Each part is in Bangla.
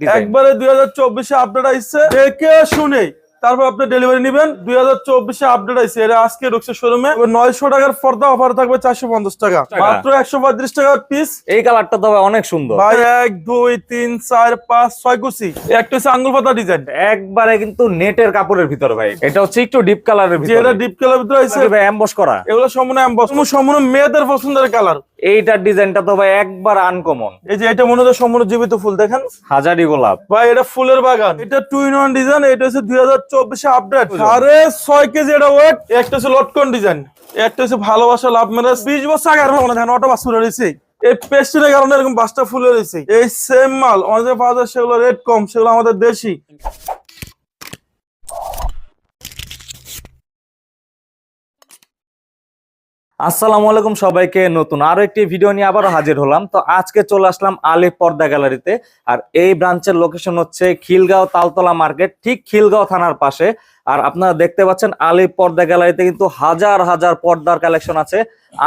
একবারে দুই হাজার চব্বিশে আপডেট আইছে দেখে শুনে তারপর আপনি ডেলিভারি নেবেন দুই হাজার চব্বিশে আপডেট আইছে। এটা আজকে ঢুকছে শোরুমে নয়শো টাকার পর্দা অফার থাকবে চারশো পঞ্চাশ টাকা। মাত্র একশো পঁয়ত্রিশ টাকার পিস এই কালারটা তো অনেক সুন্দর। ভাই এক দুই তিন চার পাঁচ ছয় কুচি। একটা হচ্ছে আঙ্গুল পাতা ডিজাইন একবারে কিন্তু নেটের কাপড়ের ভিতর ভাই। এটা হচ্ছে একটু ডিপ কালারের ভিতর। এটা ডিপ কালার ভিতরে ভাই এমবস করা। এগুলো সম্পূর্ণ ambos, সম্পূর্ণ মেয়েদের পছন্দের কালার এইটার ডিজাইনটা তো ভাই একবার আনকমন এই যে এটা মনে হচ্ছে সম্পূর্ণ জীবিত ফুল দেখেন? হাজারি গোলাপ। ভাই এটা ফুলের বাগান। এটা টু ইন ওয়ান ডিজাইন এটা হচ্ছে দুই হাজার চব্বিশে আপডেট সাড়ে ছয় কেজি এটা ওয়েট একটা হচ্ছে লটকন ডিজাইন একটা হচ্ছে ভালোবাসা লাভ ম্যারেজ। বিশ বছর আগে আর মনে হয় অটো বাস ফুলে রয়েছে। এই পেস্টিনের কারণে এরকম বাসটা ফুলে রয়েছে। এই সেম মাল অনেক পাওয়া যায় সেগুলো রেট কম সেগুলো আমাদের দেশি। আসসালামু আলাইকুম সবাইকে। নতুন আরও একটি ভিডিও নিয়ে আবারও হাজির হলাম। তো আজকে চলে আসলাম আলিফ পর্দা গ্যালারিতে। আর এই ব্রাঞ্চের লোকেশন হচ্ছে খিলগাঁও তালতলা মার্কেট, ঠিক খিলগাঁও থানার পাশে। আর আপনারা দেখতে পাচ্ছেন আলিফ পর্দা গ্যালারিতে কিন্তু হাজার হাজার পর্দার কালেকশন আছে।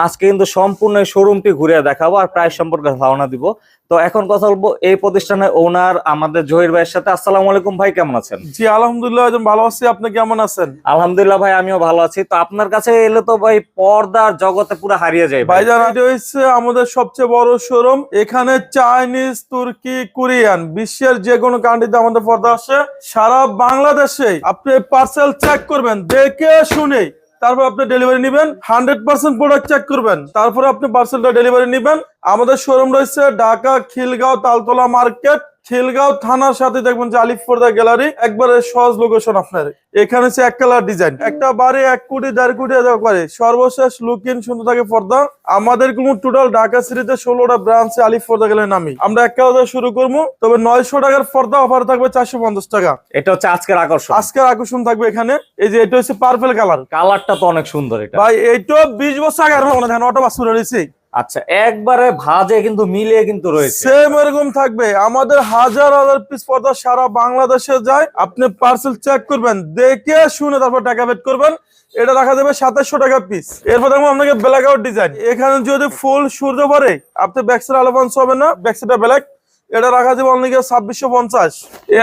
আজকে কিন্তু সম্পূর্ণ শোরুমটি ঘুরে দেখাবো আর প্রাইস সম্পর্কে ধারণা দিব। তো এখন কথা বলব এই প্রতিষ্ঠানের ওনার আমাদের জহির ভাইয়ের সাথে। আসসালামু আলাইকুম ভাই কেমন আছেন? জি আলহামদুলিল্লাহ একদম ভালো আছি। আপনি কেমন আছেন? আলহামদুলিল্লাহ ভাই আমিও ভালো আছি। তো আপনার কাছে এলে তো ভাই পর্দার জগতে পুরো হারিয়ে যায় ভাই। ভাইজান এটা হচ্ছে আমাদের সবচেয়ে বড় শোরুম এখানে চাইনিজ তুর্কি কোরিয়ান বিশ্বের যে কোনো কান্ট্রিতে আমাদের পর্দা আসে। সারা বাংলাদেশে আপনি পার্সেল চেক করবেন, দেখে শুনে তারপর আপনি ডেলিভারি নেবেন হান্ড্রেড পার্সেন্ট প্রোডাক্ট চেক করবেন। তারপরে আপনি পার্সেলটা ডেলিভারি নেবেন। আমাদের শোরুম রয়েছে ঢাকা, খিলগাঁও, তালতলা মার্কেট খিলগাঁও থানার সাথে দেখবেন যে আলিফ পর্দা গ্যালারি একবারে সহজ লোকেশন আপনার। এখানে হচ্ছে এক কালার ডিজাইন একটা বারে এক কোটি দেড় কোটি করে। সর্বশেষ লুকিং সুন্দর থাকে পর্দা। আমাদের কোনো টোটাল ঢাকা সিটিতে ষোলোটা ব্রাঞ্চে আলিফ পর্দা গেলে নামি। আমরা এক কালার শুরু করব তবে নয়শো টাকার পর্দা অফার থাকবে চারশো পঞ্চাশ টাকা। এটা হচ্ছে আজকের আকর্ষণ। আজকের আকর্ষণ থাকবে এখানে। এই যে এটা হচ্ছে পার্পেল কালার কালারটা তো অনেক সুন্দর এটা। ভাই এইটা বিশ বছর আগে মনে হয় অটো বাস করে রয়েছে। আচ্ছা একবারে ভাজে কিন্তু মিলে কিন্তু রয়েছে। সেম এরকম থাকবে। আমাদের হাজার হাজার পিস পর্দা সারা বাংলাদেশে যায়। আপনি পার্সেল চেক করবেন, দেখে শুনে তারপর টাকা বেট করবেন। এটা দেখা যাবে সাতাশশো টাকা পিস এরপর দেখব আপনাকে ব্ল্যাক আউট ডিজাইন এখানে যদি ফুল সূর্য পরে আপনি ব্যাকসাইড আলোবান্স হবে না ব্যাকসাইডটা ব্ল্যাক এটা রাখা যাবে অনলি ছাব্বিশশো পঞ্চাশ।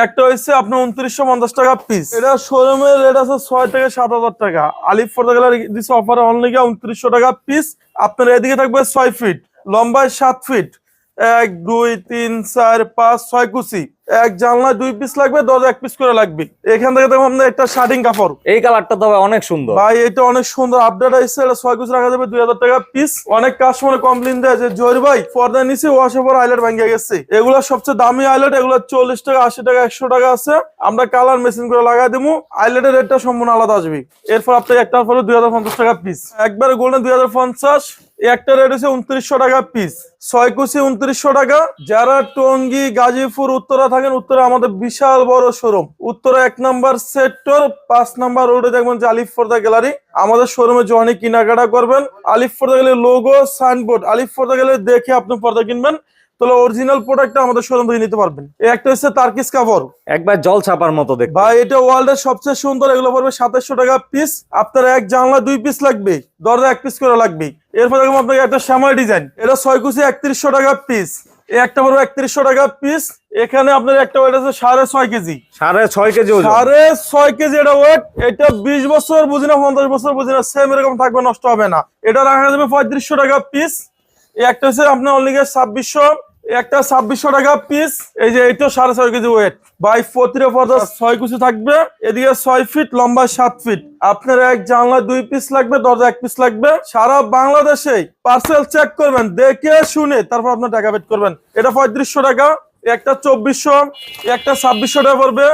একটা হচ্ছে আপনার উনত্রিশশো পঞ্চাশ টাকা পিস এটা শোরুমের রেট আছে ছয় থেকে সাত হাজার টাকা। আলিফ ফোর গেলার দিচ্ছে অফারে অনলি উনত্রিশশো টাকা পিস আপনার এদিকে থাকবে ছয় ফিট লম্বায় সাত ফিট এক, দুই, তিন, চার, পাঁচ, ছয় কুচি। এক জানলা দুই পিস লাগবে দরজা এক পিস করে লাগবে। এখান থেকে দেখো আপনার একটা শার্টিং কাপড়। এই কালারটা তো অনেক সুন্দর। ভাই এটা অনেক সুন্দর। আপডেট আসছে এটা ছয় কুচি রাখা যাবে দুই হাজার টাকা পিস অনেক কাস্টমার কমপ্লেন দেয় যে জোর ভাই পর্দা নিচে ওয়াশে পর আইলেট ভাঙ্গিয়ে গেছে। এগুলো সবচেয়ে দামি আইলেট এগুলো চল্লিশ টাকা আশি টাকা একশো টাকা আছে। আমরা কালার মেশিন করে লাগাই দেবো আইলেটের রেটটা সম্পূর্ণ আলাদা আসবে। এরপর আপনি একটার পরে দুই হাজার পঞ্চাশ টাকা পিস একবার গোল্ডেন দুই হাজার পঞ্চাশ। একটা রেট হচ্ছে উনত্রিশশো টাকা পিস ছয় কুচি উনত্রিশশো টাকা। যারা টঙ্গি, গাজীপুর, উত্তরা থাকেন, উত্তরা আমাদের বিশাল বড় শোরুম উত্তরা এক নাম্বার সেক্টর পাঁচ নাম্বার রোডে দেখবেন যে আলিফ ফর্দা গ্যালারি আমাদের শোরুমে যখনই কেনাকাটা করবেন, আলিফ ফর্দা গেলে লোগো সাইনবোর্ড আলিফ ফর্দা গেলে দেখে আপনি পর্দা কিনবেন। তাহলে অরিজিনাল প্রোডাক্টটা আমাদের শোরুম থেকে নিতে পারবেন। এই একটা হচ্ছে তার্কিস কাপড় একবার জল ছাপার মতো দেখতে। ভাই এটা ওয়ার্ল্ড এর সবচেয়ে সুন্দর এগুলো পড়বে সাতাশশো টাকা পিস আপনার এক জানলা দুই পিস লাগবে দরজা এক পিস করে লাগবে। এরপর দেখুন আপনাকে একটা শ্যামাই ডিজাইন এটা ছয় কুচি একত্রিশশো টাকা পিস একটা পড়বে একত্রিশশো টাকা পিস এখানে আপনার একটা ওয়েট আছে সাড়ে ছয় কেজি। সাড়ে ছয় কেজি ওজন। সাড়ে ছয় কেজি এটা ওয়েট এটা বিশ বছর বুঝি না পঞ্চাশ বছর বুঝি না সেম এরকম থাকবে নষ্ট হবে না। এটা রাখা যাবে পঁয়ত্রিশশো টাকা পিস একটা হচ্ছে আপনার অনলি ছাব্বিশশো। একটা ছাব্বিশশো টাকা পিস এই যে এটা সাড়ে ছয় কেজি ওয়েট বাই প্রতিটা পর্দা ছয় কুচি থাকবে এদিকে ছয় ফিট লম্বা সাত ফিট আপনার এক জানলা দুই পিস লাগবে দরজা এক পিস লাগবে। সারা বাংলাদেশে পার্সেল চেক করবেন দেখে শুনে তারপর আপনার টাকা পেট করবেন। এটা পঁয়ত্রিশশো টাকা একটা চব্বিশশো একটা ছাব্বিশশো টাকা পড়বে।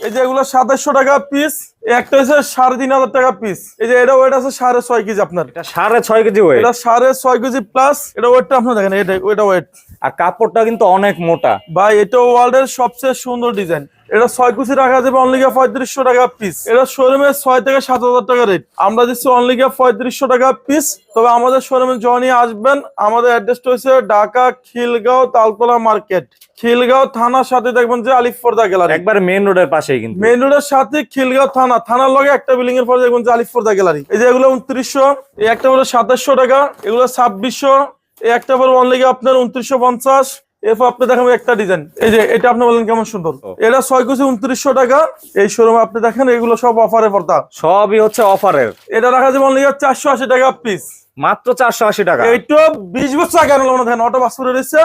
এই যে এগুলো সাতাশশো টাকা পিস একটা হচ্ছে সাড়ে তিন হাজার টাকা পিস এই যে এটা ওয়েট আছে সাড়ে ছয় কেজি আপনার। সাড়ে ছয় কেজি ওয়েট এটা সাড়ে ছয় কেজি প্লাস এটা ওয়েটটা আপনার দেখেন এটা এটা ওয়েট আর কাপড়টা কিন্তু অনেক মোটা। ভাই এটা ওয়ার্ল্ড এর সবচেয়ে সুন্দর ডিজাইন। এটা ছয় কুচি রাখা যাবে অনলি পঁয়ত্রিশশো টাকা পিস এটা শোরুমে ছয় থেকে সাত হাজার টাকা রেট আমরা দিচ্ছি অনলি পঁয়ত্রিশশো টাকা পিস তবে আমাদের শোরুমে জনি আসবেন। আমাদের অ্যাড্রেসটা হচ্ছে ঢাকা খিলগাঁও তালতলা মার্কেট খিলগাঁও থানার সাথে দেখবেন যে আলিফ পর্দা গ্যালারি একবার মেন রোডের পাশেই কিন্তু। মেন রোডের সাথে খিলগাঁও থানা। থানার লগে একটা বিল্ডিং এর পরে দেখবেন যে আলিফ পর্দা গ্যালারি এই যে এগুলো উনত্রিশশো এই একটা হলো সাতাশশো টাকা এগুলো ছাব্বিশশো। এই একটা পর অনলি আপনার উনত্রিশশো পঞ্চাশ এরপর আপনি দেখাবো একটা ডিজাইন এই যে এটা আপনি বলেন কেমন সুন্দর। এটা ছয় কুচি উনত্রিশশো টাকা এই শোরুমে আপনি দেখেন এগুলো সব অফারে পর্দা। সবই হচ্ছে অফারের এটা রাখা যাবে অনলি চারশো আশি টাকা পিস মাত্র চারশো আশি টাকা। এইটা বিশ বছর আগে আনলো দেখেন অটো বাসপুরে রয়েছে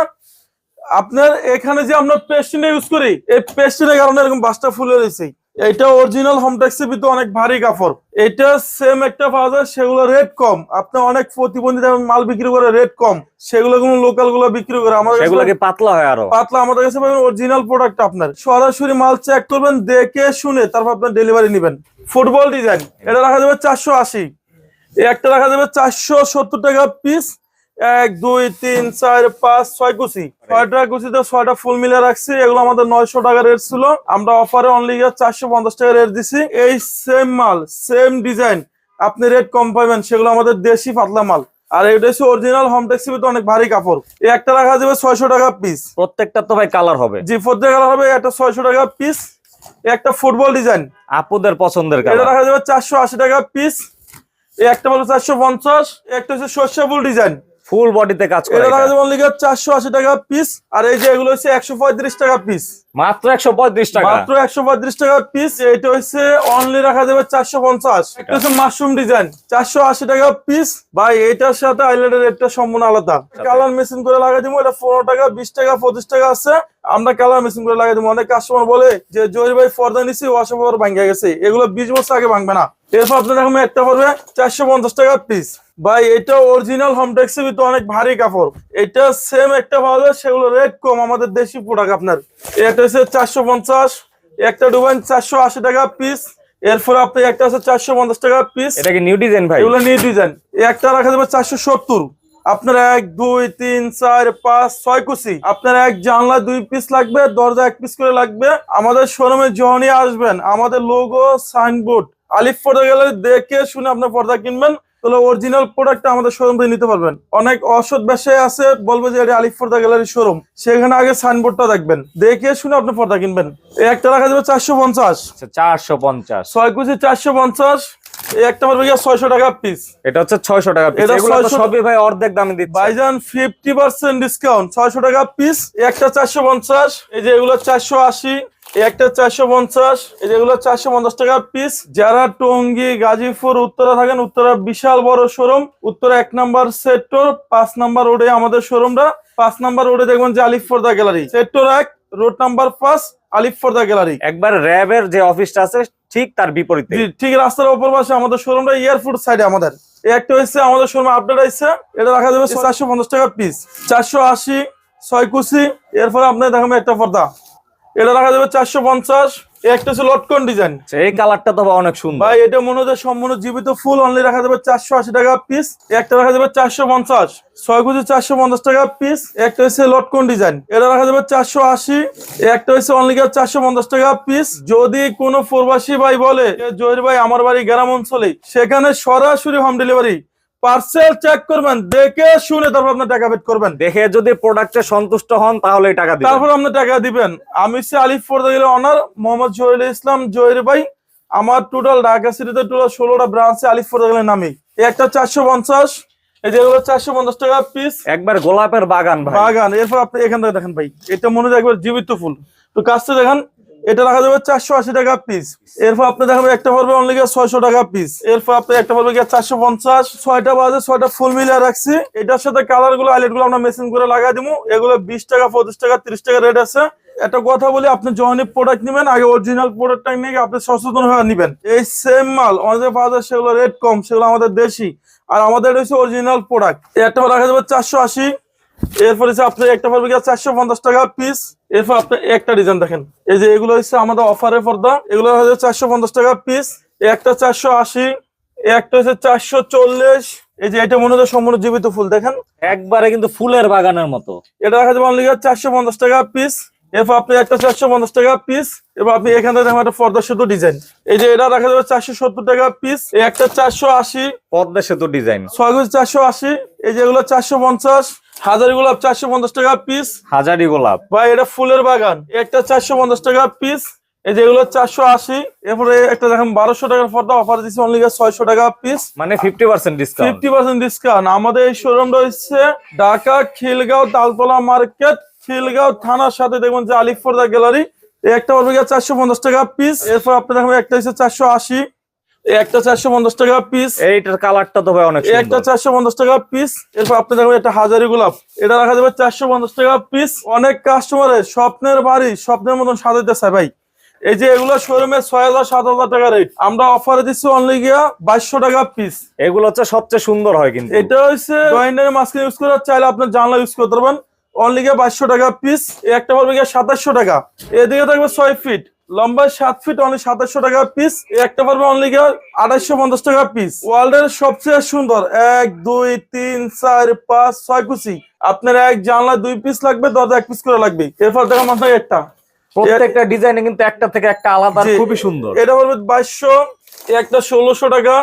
আপনার এখানে যে আমরা পেস্টিনে ইউজ করি এই পেস্টিনের কারণে এরকম বাসটা ফুলে রয়েছে এটা অরিজিনাল হোমটেক্সের ভিতরে অনেক ভারী কাপড়। এটা সেম একটা পাওয়া যায় সেগুলো রেট কম। আপনি অনেক প্রতিবন্ধী দামে মাল বিক্রি করে রেট কম সেগুলো কোনো লোকালগুলো বিক্রি করে আমাদের সেগুলো কি পাতলা হয় আরও? পাতলা আমাদের কাছে পাবেন অরিজিনাল প্রোডাক্ট আপনার। সরাসরি মাল চেক করবেন দেখে শুনে তারপর আপনার ডেলিভারি নেবেন। ফুটবল ডিজাইন এটা রাখা যাবে চারশো আশি। একটা রাখা যাবে চারশো সত্তর টাকা পিস এক দুই তিন চার পাঁচ ছয় কুচি। ছয়টা কুচিতে ছয়টা ফুল মিলে রাখছি। এগুলো আমাদের নয়শো টাকা রেট ছিল। আমরা অফারে অনলি চারশো পঞ্চাশ টাকা রেট দিছি। এই সেম মাল সেম ডিজাইন আপনি রেট কম পাবেন সেগুলো আমাদের দেশি পাতলা মাল। আর এটা হচ্ছে অরিজিনাল হোম ট্যাক্সি অনেক ভারী কাপড়। এই একটা রাখা যাবে ছয়শো টাকা পিস প্রত্যেকটা তো ভাই কালার হবে। জি ফোর্থ কালার হবে একটা ছয়শো টাকা পিস একটা ফুটবল ডিজাইন আপুদের পছন্দের এটা রাখা যাবে চারশো আশি টাকা পিস একটা বলো চারশো পঞ্চাশ একটা হচ্ছে সর্ষেবুল ডিজাইন ফুল বডিতে কাজ করে এটা এটা। অনলি চারশো আশি টাকা পিস আর এই যে এগুলো হচ্ছে একশো পঁয়ত্রিশ টাকা পিস মাত্র একশো পঁয়ত্রিশ টাকা। মাত্র একশো পঁয়ত্রিশ টাকা পিস এটা হচ্ছে অনলি রাখা যাবে চারশো পঞ্চাশ। একটা হচ্ছে মাশরুম ডিজাইন চারশো আশি টাকা পিস ভাই এটার সাথে আইল্যান্ডের রেটটা সম্পূর্ণ আলাদা। কালার মেশিন করে লাগাই দিব এটা পনেরো টাকা বিশ টাকা পঁচিশ টাকা আছে। আমরা কালার মেশিন করে লাগাই দিব। অনেক কাস্টমার বলে যে জহির ভাই ফর্দা নিছি ওয়াশে পাওয়ার ভাঙ্গা গেছে। এগুলো বিশ বছর আগে ভাঙবে না। এরপর আপনার এখন একটা পড়বে চারশো পঞ্চাশ টাকা পিস ভাই এটা অরিজিনাল হোমটেক্সের ভিতরে অনেক ভারী কাপড়। এটা সেম একটা পাওয়া যায় সেগুলো রেট কম। আমাদের দেশি প্রোডাক্ট আপনার। এটা হচ্ছে চারশো পঞ্চাশ একটা ডুবেন চারশো আশি টাকা পিস এরপর আপনি একটা আছে চারশো পঞ্চাশ টাকা পিস এটা কি নিউ ডিজাইন ভাই? এগুলো নিউ ডিজাইন একটা রাখা যাবে চারশো সত্তর। আপনার এক দুই তিন চার পাঁচ ছয় কুচি। আপনার এক জানলা দুই পিস লাগবে দরজা এক পিস করে লাগবে। আমাদের শোরুমে যখনই আসবেন। আমাদের লোগো সাইনবোর্ড আলিফ পর্দা গেলে দেখে শুনে আপনার পর্দা কিনবেন। তাহলে অরিজিনাল প্রোডাক্ট আমাদের শোরুম থেকে নিতে পারবেন। অনেক অসৎ ব্যবসায়ী আছে বলবে যে এটা আলিফ পর্দা গ্যালারি শোরুম সেখানে আগে সাইনবোর্ডটা দেখবেন। দেখে শুনে আপনি পর্দা কিনবেন। এই একটা রাখা যাবে চারশো পঞ্চাশ। চারশো পঞ্চাশ। ছয় কুচি চারশো পঞ্চাশ। একটা পারবে ছয়শো টাকা পিস এটা হচ্ছে ছয়শো টাকা। এটা এগুলো সবই ভাই অর্ধেক দামে দিচ্ছে। ভাইজান ফিফটি পার্সেন্ট ডিসকাউন্ট ছয়শো টাকা পিস একটা চারশো পঞ্চাশ। এই যে এগুলো চারশো আশি। একটা চারশো পঞ্চাশ এই যে এগুলো চারশো পঞ্চাশ টাকা পিস যারা টঙ্গী গাজীপুর উত্তরা থাকেন উত্তরা বিশাল বড় শোরুম উত্তরা এক নাম্বার সেক্টর পাঁচ নাম্বার রোডে আমাদের শোরুমটা পাঁচ নাম্বার রোডে দেখবেন যে আলিফ ফোর্দা গ্যালারি সেক্টর এক রোড নাম্বার পাঁচ আলিফ ফোর্দা গ্যালারি একবার র্যাবের যে অফিসটা আছে ঠিক তার বিপরীতে। ঠিক রাস্তার ওপর পাশে আমাদের শোরুমটা এয়ারপোর্ট সাইডে আমাদের। একটা হচ্ছে আমাদের শোরুমে আপডেট আসছে এটা রাখা যাবে চারশো পঞ্চাশ টাকা পিস চারশো আশি ছয় কুচি এরপরে আপনার দেখাবো একটা পর্দা। এটা রাখা যাবে চারশো পঞ্চাশ। একটা হচ্ছে লটকন ডিজাইন। এই কালারটা তো অনেক সুন্দর। ভাই এটা মনে হচ্ছে সম্পূর্ণ জীবিত ফুল অনলি রাখা যাবে চারশো আশি টাকা পিস একটা রাখা যাবে চারশো পঞ্চাশ। ছয় কুচি চারশো পঞ্চাশ টাকা পিস একটা হচ্ছে লটকন ডিজাইন। এটা রাখা যাবে চারশো আশি। একটা হচ্ছে অনলি চারশো পঞ্চাশ টাকা পিস যদি কোনো প্রবাসী ভাই বলে জহির ভাই আমার বাড়ি গ্রাম অঞ্চলে সেখানে সরাসরি হোম ডেলিভারি পার্সেল চেক করবেন দেখে শুনে তারপর আপনার টাকা পেড করবেন। দেখে যদি প্রোডাক্টে সন্তুষ্ট হন তাহলে টাকা দিবেন। তারপর আপনি টাকা দিবেন। আমি সে আলিফ ফোর্দা গেলে অনার মোহাম্মদ জহির ইসলাম জহির ভাই আমার টোটাল ঢাকা সিটিতে টোটাল ষোলোটা ব্রাঞ্চে আলিফ ফোর্দা গেলে নামি এই একটা চারশো পঞ্চাশ এই যেগুলো চারশো পঞ্চাশ টাকা পিস একবার গোলাপের বাগান ভাই। বাগান এরপর আপনি এখান থেকে দেখেন ভাই এটা মনে হয় একবার জীবিত ফুল। তো কাজটা দেখেন এটা রাখা যাবে চারশো আশি টাকা পিস এরপর আপনি দেখাবে একটা পড়বে অনলি ছয়শো টাকা পিস এরপর আপনি একটা পড়বে গিয়ে চারশো পঞ্চাশ। ছয়টা বাজে, ছয়টা ফুল মিলিয়ে রাখছি। এটার সাথে কালারগুলো হাইলাইটগুলো আমরা মেশিন করে লাগাই দিব এগুলো বিশ টাকা, পঁচিশ টাকা, তিরিশ টাকা রেট আছে। একটা কথা বলি, আপনি যখনই প্রোডাক্ট নেবেন, আগে অরিজিনাল প্রোডাক্টটা নিয়ে আপনি সচেতন হয়ে নেবেন। এই সেম মাল আমাদের যায় সেগুলো রেট কম, সেগুলো আমাদের দেশি। আর আমাদের হচ্ছে অরিজিনাল প্রোডাক্ট একটা রাখা যাবে চারশো আশি। এরপর আপনি একটা পারবে চারশো পঞ্চাশ টাকা পিস এরপর আপনি একটা ডিজাইন দেখেন। এই যে এগুলো হচ্ছে আমাদের অফারে পর্দা। এগুলো হচ্ছে চারশো পঞ্চাশ টাকা পিস একটা চারশো আশি একটা হচ্ছে চারশো চল্লিশ। এই যে এটা মনে হচ্ছে সম্পূর্ণ জীবিত ফুল দেখেন। একবারে কিন্তু ফুলের বাগানের মতো। এটা দেখা যাবে অনলি চারশো পঞ্চাশ টাকা পিস এরপর আপনি একটা চারশো পঞ্চাশ টাকা পিস এবার আপনি এখান থেকে একটা পর্দা সেতু ডিজাইন এই যে এটা রাখা যাবে চারশো সত্তর টাকা পিস একটা চারশো আশি। পদ্মা সেতু ডিজাইন ছয় চারশো আশি এই যেগুলো চারশো পঞ্চাশ। হাজারি গোলাপ চারশো পঞ্চাশ টাকা পিস হাজারি গোলাপ। বা এটা ফুলের বাগান। একটা চারশো পঞ্চাশ টাকা পিস এই যেগুলো চারশো আশি। এরপরে একটা দেখেন বারোশো টাকার পর্দা অফার দিচ্ছে অনলি ছয়শো টাকা পিস মানে fifty percent discount fifty percent discount আমাদের এই শোরুমটা হচ্ছে ঢাকা খিলগাঁও তালতলা মার্কেট খিলগাঁও থানার সাথে দেখবেন যে আলিফ ফর্দা গ্যালারি। একটা পড়বে গিয়ে চারশো পঞ্চাশ টাকা পিস এরপর আপনি দেখবেন একটা হচ্ছে চারশো আশি। একটা চারশো পঞ্চাশ টাকা পিস এইটার কালারটা তো ভাই অনেক একটা চারশো পঞ্চাশ টাকা পিস এরপর আপনি দেখবেন একটা হাজারি গোলাপ। এটা রাখা যাবে চারশো পঞ্চাশ টাকা পিস অনেক কাস্টমারের স্বপ্নের বাড়ি স্বপ্নের মতন সাজাইতে চায় ভাই। এই যে এগুলো শোরুমে ছয় হাজার সাত হাজার টাকা রেট আমরা অফারে দিচ্ছি অনলি গিয়া বাইশশো টাকা পিস এগুলো হচ্ছে সবচেয়ে সুন্দর হয় কিন্তু। এটা হচ্ছে জয়েন্টের মাস্কে ইউজ করার চাইলে আপনার জানলা ইউজ করতে পারবেন। অনলি গিয়ে বাইশশো টাকা পিস একটা পড়বে গিয়ে সাতাশশো টাকা। এদিকে থাকবে ছয় ফিট লম্বায় সাত ফিট অনলি সাতাশশো টাকা পিস একটা পড়বে অনলি আড়াইশো পঞ্চাশ টাকা পিস ওয়ার্ল্ডের সবচেয়ে সুন্দর এক দুই তিন চার পাঁচ ছয় কুচি। আপনার এক জানলা দুই পিস লাগবে দরজা এক পিস করে লাগবে। এরপর দেখো আপনার একটা। প্রত্যেকটা ডিজাইনে কিন্তু একটা থেকে একটা আলাদা খুবই সুন্দর। এটা পড়বে বাইশশো একটা ষোলোশো টাকা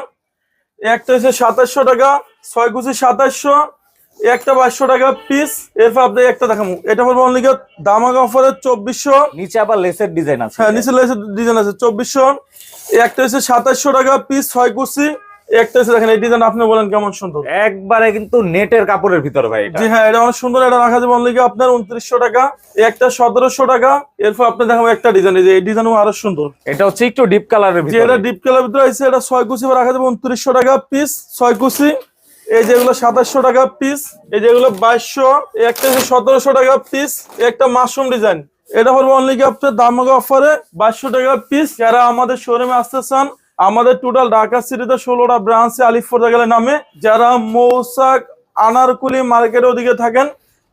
একটা হচ্ছে সাতাশশো টাকা ছয় কুচি সাতাশশো একটা বাইশশো টাকা পিস এরপর আপনি একটা দেখাবো। এটা পড়বে অনলি দামাগ অফারের চব্বিশশো। নিচে আবার লেসের ডিজাইন আছে। হ্যাঁ নিচে লেসের ডিজাইন আছে চব্বিশশো। একটা হচ্ছে সাতাশশো টাকা পিস ছয় কুচি একটা হচ্ছে দেখেন এই ডিজাইন আপনি বলেন কেমন সুন্দর। একবারে কিন্তু নেটের কাপড়ের ভিতর ভাই জি হ্যাঁ এটা অনেক সুন্দর এটা রাখা যাবে অনলি আপনার উনত্রিশশো টাকা। একটা সতেরোশো টাকা। এরপর আপনি দেখাবো একটা ডিজাইন এই যে এই ডিজাইনও আরও সুন্দর। এটা হচ্ছে একটু ডিপ কালারের যে এটা ভিতরে। ডিপ কালার ভিতরে আছে এটা ছয় কুচি বা রাখা যাবে উনত্রিশশো টাকা পিস ছয় কুচি এই যেগুলো সাতাশশো টাকা পিস এই যেগুলো বাইশশো একটা সতেরোশো টাকা পিস একটা মাশরুম ডিজাইন এটা হলো অনলি আপনার দামাগা অফারে বাইশশো টাকা পিস যারা আমাদের শোরুমে আসতে চান, আমাদের টোটাল ঢাকা সিটিতে ষোলোটা ব্রাঞ্চে আলিফুর গেলে নামে। যারা মৌসাক, আনারকুলি মার্কেটের ওদিকে থাকেন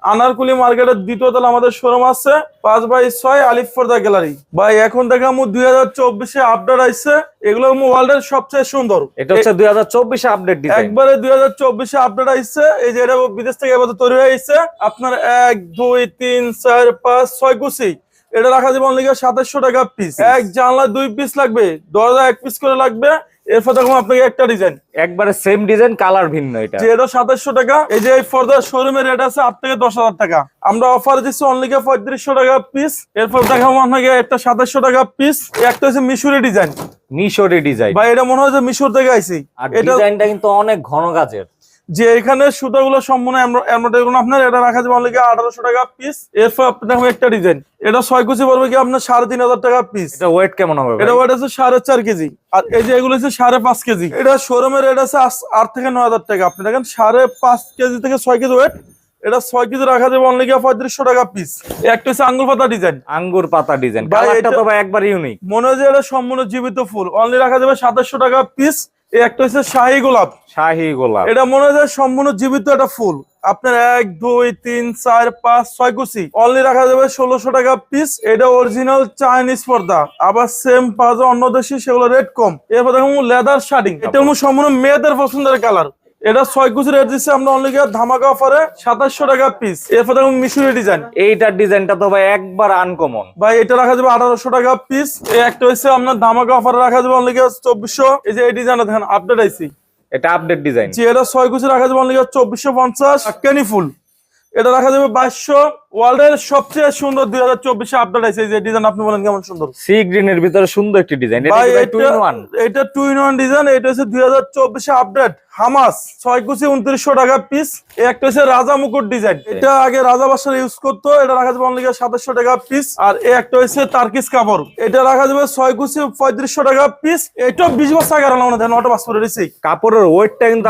আনারকুলি মার্কেটের দ্বিতীয় তলা আমাদের শোরুম আছে পাঁচ বাই ছয় আলিফ ফর্দা গ্যালারি ভাই এখন থেকে আমি দুই হাজার চব্বিশে আপডেট আসছে এগুলো ওয়ার্ল্ড এর সবচেয়ে সুন্দর। এটা হচ্ছে দুই হাজার চব্বিশে আপডেট একবারে দুই হাজার চব্বিশে আপডেট আসছে এই যে এটা বিদেশ থেকে এবার তৈরি হয়ে আইছে। আপনার এক দুই তিন চার পাঁচ ছয় কুচি। এটা রাখা যাবে অনলি সাতাশশো টাকা পিস এক জানলা দুই পিস লাগবে। দরজা এক পিস করে লাগবে। এরপর দেখো আপনাকে একটা ডিজাইন একবারে সেম ডিজাইন কালার ভিন্ন এটা। যে এটা সাতাশশো টাকা এই যে ফর্দার শোরুমের রেট আছে আট থেকে দশ হাজার টাকা। আমরা অফার দিচ্ছি অনলিকে পঁয়ত্রিশশো টাকা পিস এরপর দেখাবো আপনাকে একটা সাতাশশো টাকা পিস একটা হচ্ছে মিশরি ডিজাইন মিশরি ডিজাইন বা এটা মনে হয় যে মিশর থেকে আইসি আর এটা ডিজাইনটা কিন্তু অনেক ঘন কাজের। যে এখানে সুতাগুলো সম্পূর্ণ এমব্রয়ডারি আপনার এটা রাখা যাবে অনলি আঠারোশো টাকা পিস এরপর আপনার একটা ডিজাইন এটা ছয় কুচি পড়বে কি আপনার সাড়ে তিন হাজার টাকা পিস এটা ওয়েট কেমন হবে এটা ওয়েট আছে সাড়ে চার কেজি। আর এই যে এগুলো হচ্ছে সাড়ে পাঁচ কেজি। এটা শোরুমের রেট আছে আট থেকে নয় হাজার টাকা। আপনি দেখেন সাড়ে পাঁচ কেজি থেকে ছয় কেজি ওয়েট এটা ছয় কেজি রাখা যাবে অনলি পঁয়ত্রিশশো টাকা পিস একটা হচ্ছে আঙ্গুর পাতা ডিজাইন আঙ্গুর পাতা ডিজাইন এটা- তো ভাই একবার ইউনিক মনে হয় যে এটা সম্পূর্ণ জীবিত ফুল। অনলি রাখা যাবে সাতাশশো টাকা পিস এই একটা হচ্ছে শাহী গোলাপ। শাহি গোলাপ। এটা মনে হয় সম্পূর্ণ জীবিত একটা ফুল। আপনার এক দুই তিন চার পাঁচ ছয় কুচি। অনলি রাখা যাবে ষোলোশো টাকা পিস এটা অরিজিনাল চাইনিজ পর্দা। আবার সেম পাওয়া অন্য দেশে সেগুলো রেড কম। এরপর দেখুন লেদার শার্টিং এটা সম্পূর্ণ মেয়েদের পছন্দের কালার এটা ছয় কুচি রেট দিচ্ছে আমরা অনলি ধামাকা অফারে সাতাশশো টাকা পিস এরপর দেখুন মিশরি ডিজাইন এইটার ডিজাইনটা তো ভাই একবার আনকমন ভাই এটা রাখা যাবে আঠারোশো টাকা পিস এই একটা হচ্ছে আপনার ধামাকা অফারে রাখা যাবে অনলি চব্বিশশো। এই যে এই ডিজাইনটা দেখেন আপডেট আইসি এটা আপডেট ডিজাইন জি এটা ছয় কুচি রাখা যাবে অনলি চব্বিশশো পঞ্চাশ। কেনি ফুল এটা রাখা যাবে বাইশশো ওয়ার্ল্ডের সবচেয়ে সুন্দর দুই হাজার চব্বিশে আপডেট আছে। যে ডিজাইন আপনি বলেন কেমন সুন্দর? সি গ্রিন এর ভিতরে সুন্দর একটি ডিজাইন এটা টু ইন ওয়ান ডিজাইন এটা হচ্ছে দুই হাজার চব্বিশে আপডেট হামাস ছয় কুচি উনত্রিশশো টাকা পিস একটা হচ্ছে রাজা মুকুট ডিজাইন এটা আগে রাজা বাসার ইউজ করতো এটা রাখা যাবে অনলি সাতাশশো টাকা পিস আর এ একটা হচ্ছে তার্কিস কাপড়। এটা রাখা যাবে ছয় কুচি পঁয়ত্রিশশো টাকা পিস এটা বিশ বছর আগে রাখলাম না করে দিচ্ছি কাপড়ের ওয়েটটা কিন্তু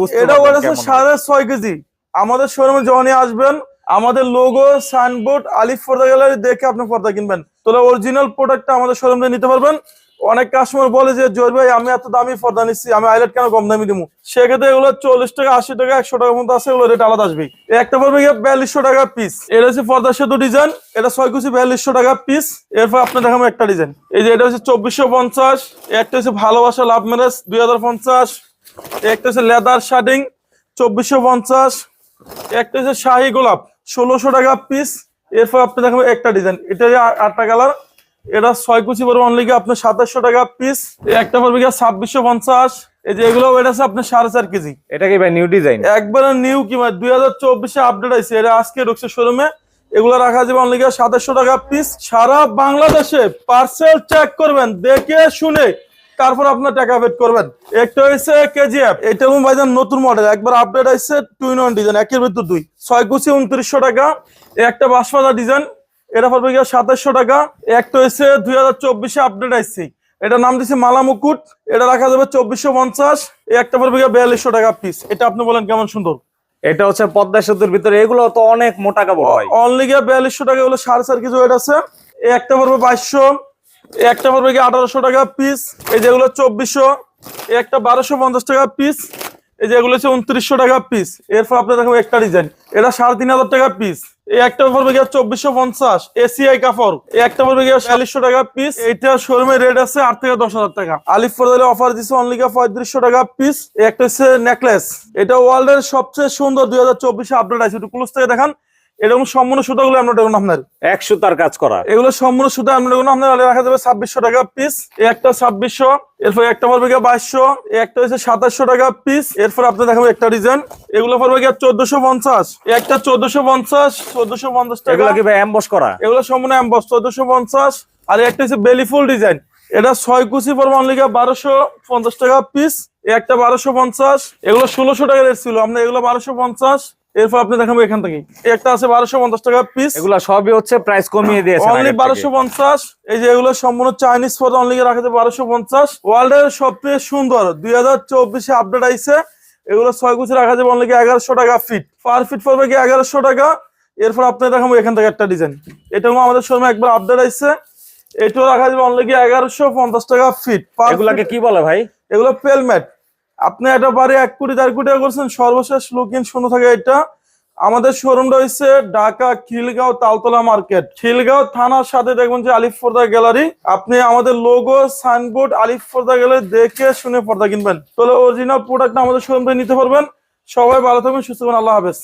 বুঝতে এটা কেমন। হবে। সাড়ে ছয় কেজি। আমাদের শোরুমে যখনই আসবেন। আমাদের লোগো সাইনবোর্ড আলিফ পর্দা গ্যালারি দেখে আপনি পর্দা কিনবেন। তাহলে অরিজিনাল প্রোডাক্টটা আমাদের শোরুম নিতে পারবেন। অনেক কাস্টমার বলে যে, জোর ভাই, আমি এত দামি পর্দা নিচ্ছি, আমি আইলেট কেন কম দামি দিব সেক্ষেত্রে এগুলো চল্লিশ টাকা, আশি টাকা, একশো টাকার মতো আছে, এগুলো রেট আলাদা আসবে একটা পড়বে গিয়ে বিয়াল্লিশশো টাকা পিস এটা হচ্ছে পর্দা সেতু ডিজাইন এটা ছয় কুচি বিয়াল্লিশশো টাকা পিস এরপর আপনি দেখাবো একটা ডিজাইন এই যে এটা হচ্ছে চব্বিশশো পঞ্চাশ একটা হচ্ছে ভালোবাসা লাভ ম্যারেজ দুই হাজার পঞ্চাশ একটা হচ্ছে লেদার শার্টিং চব্বিশশো পঞ্চাশ। একটা হচ্ছে শাহি গোলাপ ষোলোশো টাকা পিস এরপর আপনি দেখবেন একটা ডিজাইন এটা আটটা কালার এটা ছয় কুচি পড়বে অনলি আপনার সাতাশশো টাকা পিস একটা পড়বে গিয়ে ছাব্বিশশো পঞ্চাশ। এই যে এগুলো এটা আছে আপনার সাড়ে চার কেজি। এটা কি ভাই নিউ ডিজাইন একবারে নিউ কিমা দুই হাজার চব্বিশে আপডেট আছে এটা আজকে ঢুকছে শোরুমে এগুলো রাখা যাবে অনলি সাতাশশো টাকা পিস সারা বাংলাদেশে পার্সেল চেক করবেন দেখে শুনে। তারপর আপনার টাকা পেড করবেন। একটা হয়েছে কেজিএফ এটা ভাইজান নতুন মডেল একবার আপডেট আসছে টু ইন ওয়ান ডিজাইন একের ভিতর দুই। ছয় কুচি উনত্রিশশো টাকা একটা বাঁশপাতা ডিজাইন এটা পড়বে গিয়ে সাতাশশো টাকা একটা হচ্ছে দুই হাজার চব্বিশে আপডেট আসছে। এটা নাম দিচ্ছে মালা মুকুট এটা রাখা যাবে চব্বিশশো পঞ্চাশ একটা পড়বে গিয়ে বিয়াল্লিশশো টাকা পিস এটা আপনি বলেন কেমন সুন্দর? এটা হচ্ছে পদ্মা সেতুর ভিতরে এগুলো তো অনেক মোটা কাপড় হয়। অনলি গিয়ে বিয়াল্লিশশো টাকা হলো সাড়ে চার কেজি ওয়েট আছে। একটা পড়বে বাইশশো একটা পড়বে গিয়ে আঠারোশো টাকা পিস এই যেগুলো চব্বিশশো একটা বারোশো পঞ্চাশ টাকা পিস এই যেগুলো হচ্ছে উনত্রিশশো টাকা পিস এরপর আপনার দেখুন একটা ডিজাইন এটা সাড়ে তিন হাজার টাকা পিস এই একটা পড়বে গিয়ে চব্বিশশো পঞ্চাশ এসিআই কাপড়, এই একটা পড়বে গিয়ে বিয়াল্লিশশো টাকা পিস এইটা শোরুমের রেট আছে আট থেকে দশ হাজার টাকা। আলিফ অফার দিচ্ছে অনলি পঁয়ত্রিশশো টাকা পিস একটা হচ্ছে নেকলেস এটা ওয়ার্ল্ডের সবচেয়ে সুন্দর দুই হাজার চব্বিশে আপডেট আছে, একটু ক্লোজ থেকে দেখান। এরকম সম্পূর্ণ সুতাগুলো আমরা দেখুন আপনার। এক সুতার কাজ করা। এগুলো সম্পূর্ণ সুতা আমরা দেখুন আপনার রাখা যাবে ছাব্বিশশো টাকা পিস একটা ছাব্বিশশো এরপর একটা পড়বে গিয়ে বাইশশো একটা হচ্ছে সাতাশশো টাকা পিস এরপর আপনি দেখাবো একটা ডিজাইন এগুলো পড়বে গিয়ে চোদ্দশো পঞ্চাশ। একটা চোদ্দশো পঞ্চাশ চোদ্দশো পঞ্চাশ টাকা। এমবস করা? এগুলো সম্পূর্ণ অ্যাম্বস চোদ্দশো পঞ্চাশ। আর একটা হচ্ছে বেলি ফুল ডিজাইন এটা ছয় কুচি পড়বে অনলি বারোশো পঞ্চাশ টাকা পিস একটা বারোশো পঞ্চাশ। এগুলো ষোলোশো টাকা রেট ছিল। আপনার এগুলো বারোশো পঞ্চাশ। এরপর আপনি দেখাবো এখান থেকে। একটা আছে বারোশো পঞ্চাশ টাকা পিস এগুলা সবই হচ্ছে প্রাইস কমিয়ে দিয়েছে অনলি বারোশো পঞ্চাশ। এই যে এগুলো সম্পূর্ণ চাইনিজ ফটো অনলি রাখা যাবে বারোশো পঞ্চাশ। ওয়ার্ল্ড এর সবচেয়ে সুন্দর দুই হাজার চব্বিশে আপডেট আইছে। এগুলো ছয় কুচি রাখা যাবে অনলি এগারোশো টাকা ফিট পার ফিট পড়বে কি এগারোশো টাকা। এরপর আপনার দেখাবো এখান থেকে একটা ডিজাইন এটাও আমাদের শোরুমে একবার আপডেট আইছে। এটাও রাখা যাবে অনলি এগারোশো পঞ্চাশ টাকা ফিট এগুলাকে কি বলে ভাই? এগুলো পেলমেট আপনি এটা পারে এক কোটি চার কোটি করছেন, সর্বশেষ লোকিন শূন্য থাকে এটা। আমাদের শোরুমটা হচ্ছে ঢাকা খিলগাঁও তালতলা মার্কেট। খিলগাঁও থানার সাথে দেখবেন যে আলিফ গ্যালারি। আপনি আমাদের লোগো সাইনবোর্ড আলিফ গ্যালারি দেখে শুনে পর্দা কিনবেন। তাহলে অরিজিনাল প্রোডাক্ট আমাদের শোরুম নিতে পারবেন। সবাই ভালো থাকবেন, সুস্থ আল্লাহ হাফেজ।